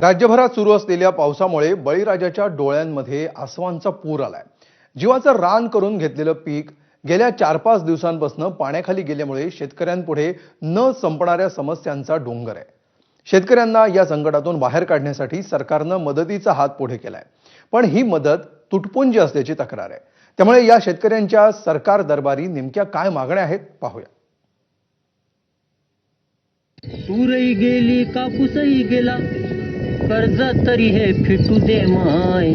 राज्यभरात सुरू असलेल्या पावसामुळे बळीराजाच्या डोळ्यांमध्ये आसवांचा पूर आलाय. जीवाचं रान करून घेतलेलं पीक गेल्या चार पाच दिवसांपासून पाण्याखाली गेल्यामुळे शेतकऱ्यांपुढे न संपणाऱ्या समस्यांचा डोंगर आहे. शेतकऱ्यांना या संकटातून बाहेर काढण्यासाठी सरकारनं मदतीचा हात पुढे केलाय. पण ही मदत तुटपुंजी असल्याची तक्रार आहे. त्यामुळे या शेतकऱ्यांच्या सरकार दरबारी नेमक्या काय मागण्या आहेत पाहूया. तूरही गेली कापूसही गेला. कर्ज तरी हे फिटू दे माय.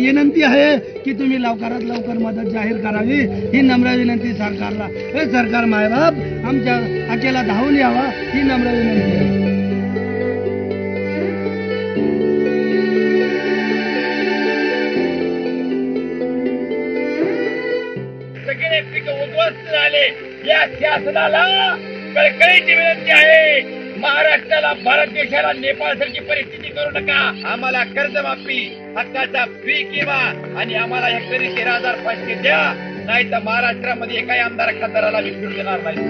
विनंती आहे की तुम्ही लवकरात लवकर मदत जाहीर करावी. ही नम्र विनंती सरकारला. हे सरकार मायबाप आमच्या अकेला धावून यावा. ही नम्र विनंती आहे. सगळे पिक उद्ध्वस्त झाले या शासनाला कळकळीची विनंती आहे. महाराष्ट्राला भारत देशाला नेपाळ सारखी परिस्थिती करू नका. आम्हाला कर्जमाफी हक्काचा फी किंवा आणि आम्हाला हेक्टरी तेरा हजार पाचशे द्या. नाही तर महाराष्ट्रामध्ये एकाही आमदार खासदाराला विसरून देणार नाही.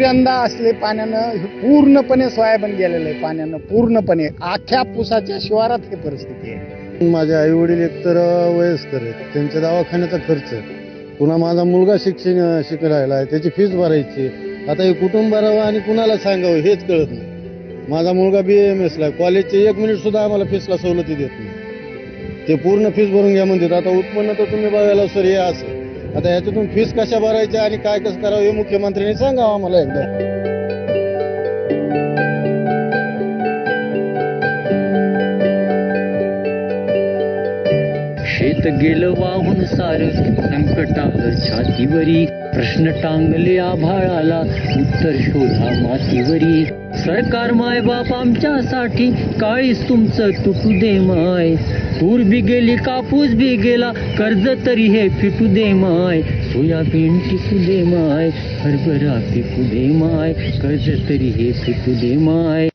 तिसऱ्यांदा असले पाण्यानं हे पूर्णपणे सोयाबीन गेलेलं आहे पाण्यानं पूर्णपणे. आख्या पुसाच्या शिवारात ही परिस्थिती आहे. माझे आई वडील एकतर वयस्कर आहेत. त्यांच्या दवाखान्याचा खर्च. पुन्हा माझा मुलगा शिक्षण शिक राहिला आहे. त्याची फीस भरायची आता हे कुटुंब भरावं आणि कुणाला सांगावं हेच कळत नाही. माझा मुलगा बी एम एसला कॉलेजचे एक मिनिट सुद्धा आम्हाला फीसला सवलती देत नाही. ते पूर्ण फीस भरून घ्या म्हणतात. आता उत्पन्न तर तुम्ही बघायला सर हे असं आता ह्याच्यातून फीस कशा भरायच्या आणि काय कसं करावं हे मुख्यमंत्र्यांनी सांगावं आम्हाला एकदा. शेत गेलं वाहून सार संकटावर छातीवरी. प्रश्न टांगले आभाळाला उत्तर शोधा मातीवरी. सरकार माय बाप आमच्यासाठी काळीस तुमचं तुटू दे माय. तूर बी गेली कापूस बी गेला कर्ज तरी हे फिटू दे माय. सोयाबीन टिकू दे माय हरभरा पिकू दे माय कर्ज तरी हे फिटू दे माय.